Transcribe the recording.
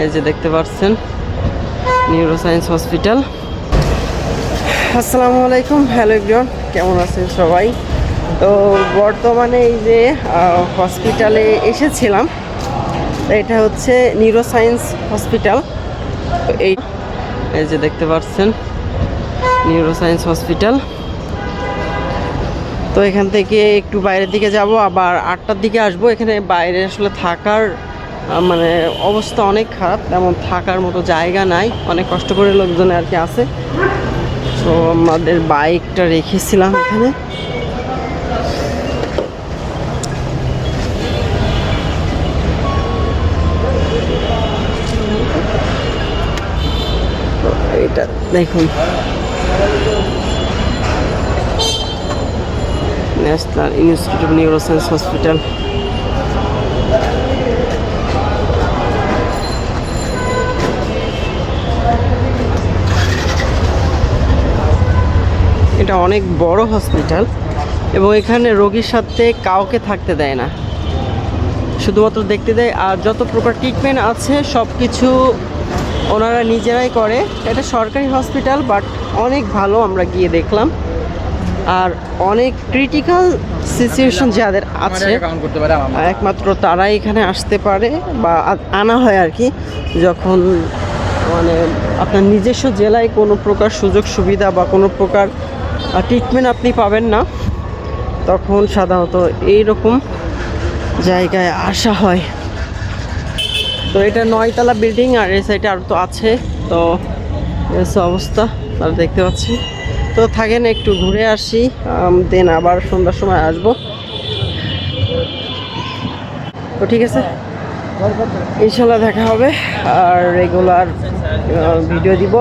এই যে দেখতে পাচ্ছেন নিউরো সায়েন্স হসপিটাল আসসালামু আলাইকুম, হ্যালো এভরিওয়ান, কেমন আছেন সবাই? তো বর্তমানে এই যে হসপিটালে এসেছিলাম, এটা হচ্ছে নিউরো সায়েন্স হসপিটাল এই এই যে দেখতে পাচ্ছেন নিউরো সায়েন্স হসপিটাল তো এখান থেকে একটু বাইরের দিকে যাব, আবার আটটার দিকে আসব, এখানে বাইরে আসলে থাকার মানে অবস্থা অনেক খারাপ, তেমন থাকার মতো জায়গা নাই, অনেক কষ্ট করে লোকজন আর কি আছে। তো আমাদের বাইকটা রেখেছিলাম এখানে। তো এইটা দেখুন। National Institute of Neuroscience hospital. এটা অনেক বড় হসপিটাল এবং এখানে রোগীর সাথে কাউকে থাকতে দেয় না। শুধুমাত্র দেখতে দেয়, আর যত প্রকার ট্রিটমেন্ট আছে সব কিছু ওনারা নিজেরাই করে। এটা সরকারি হসপিটাল বাট অনেক ভালো আমরা গিয়ে দেখলাম। আর অনেক ক্রিটিক্যাল সিচুয়েশন যাদের আছে, একমাত্র তারাই এখানে আসতে পারে বা আনা হয় আর কি। যখন মানে আপনার নিজস্ব জেলায় কোনো প্রকার সুযোগ সুবিধা বা কোনো প্রকার ট্রিটমেন্ট আপনি পাবেন না। তখন সাধারণত এইরকম জায়গায় আসা হয়। তো এটা নয়তলা বিল্ডিং আর এই সাইডে আরও তো আছে। তো অবস্থা তারা দেখতে পাচ্ছি। তো থাকেন একটু ঘুরে আসি দেন আবার সন্ধ্যার সময় আসব। তো ঠিক আছে, ইনশাল্লাহ দেখা হবে, আর রেগুলার ভিডিও দিব।